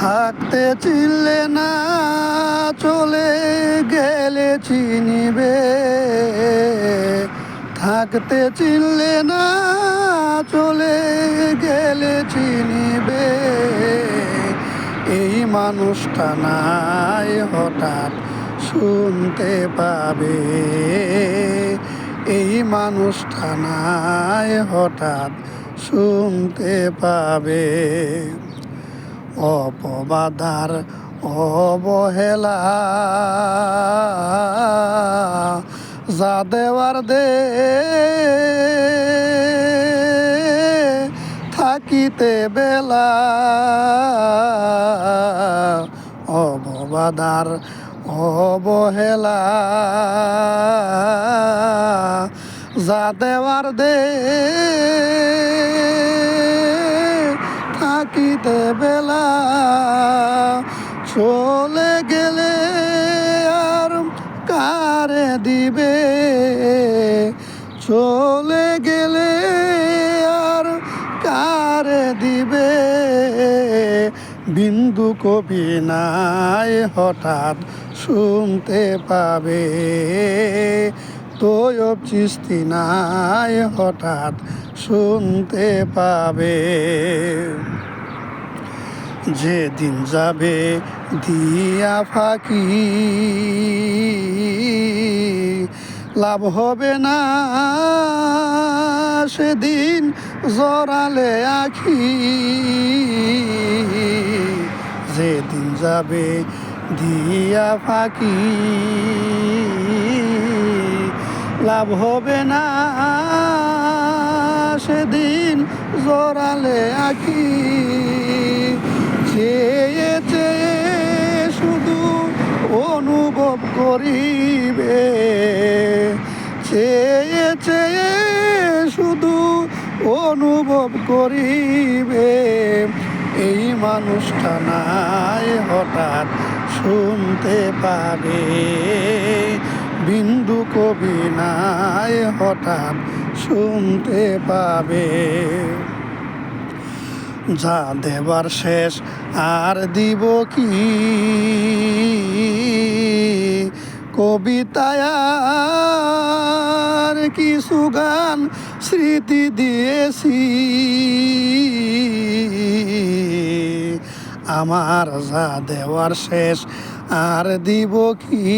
থাকতে চিনলে না, চলে গেলে চিনিবে। থাকতে চিনলে না, চলে গেলে চিনিবে। এই মানুষটা নাই হঠাৎ শুনতে পাবে। এই মানুষটা নাই হঠাৎ শুনতে পাবে। অপবাদার অবহেলা। যা দেওয়ার দে থাকিতে বেলা। অববাদার অবহেলা। যা দেওয়ার দে বেলা চলে গেলে আর কারে দিবে? চলে গেলে আর কারে দিবে? বিন্দু কবি নাই হঠাৎ শুনতে পাবে। তোয়ব চিস্তি নাই হঠাৎ শুনতে পাবে। যেদিন যাবে দিয়া ফাঁকি। লাভ হবে না সেদিন জড়ালে আখি। যেদিন যাবে দিয়া ফাঁকি। লাভ হবে না সেদিন জড়ালে আখি। করিবে। চেয়ে চেয়ে শুধু অনুভব করিবে। এই মানুষটা নাই হঠাৎ শুনতে পাবে। বিন্দু কবি নাই হঠাৎ শুনতে পাবে। যা দেবার শেষ আর দিব কি? কবিতায় আর কিছু গান স্মৃতি দিয়েছি। আমার যা দেওয়ার শেষ আর দিব কি?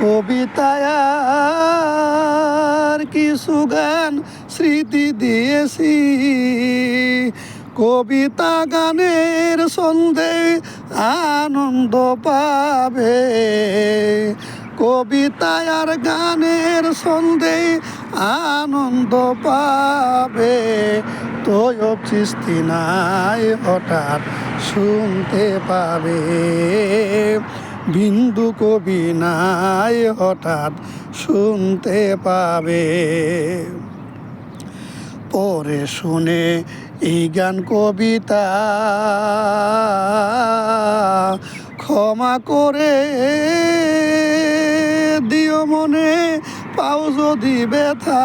কবিতায় আর কিছু গান স্মৃতি দিয়েছি। কবিতা গানের সন্ধে আনন্দ পাবে। কবিতায় আর গানের সন্ধে আনন্দ পাবে। তোয় চিস্তি নাই হঠাৎ শুনতে পাবে। বিন্দু কবি নাই হঠাৎ শুনতে পাবে। পরে শুনে এই গান কবিতা। ক্ষমা করে দিও মনে, পাও যদি ব্যথা।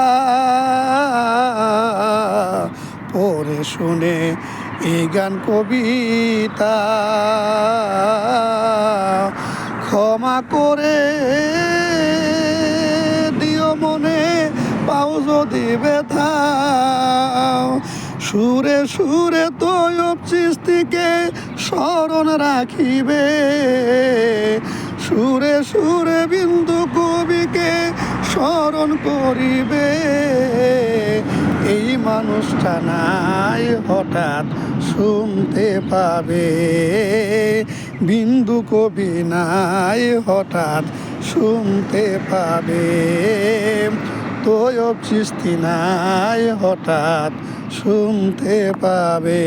পরে শুনে এই গান কবিতা। ক্ষমা করে দিও মনে, পাও যদি ব্যথা। সুরে সুরে তৈব চিস্তিকে স্মরণ রাখিবে। সুরে সুরে বিন্দু কবিকে স্মরণ করিবে। এই মানুষটা নাই হঠাৎ শুনতে পাবে। বিন্দু কবি নাই হঠাৎ শুনতে পাবে। তোয়ব চিস্তি নাই হঠাৎ শুনতে পাবে।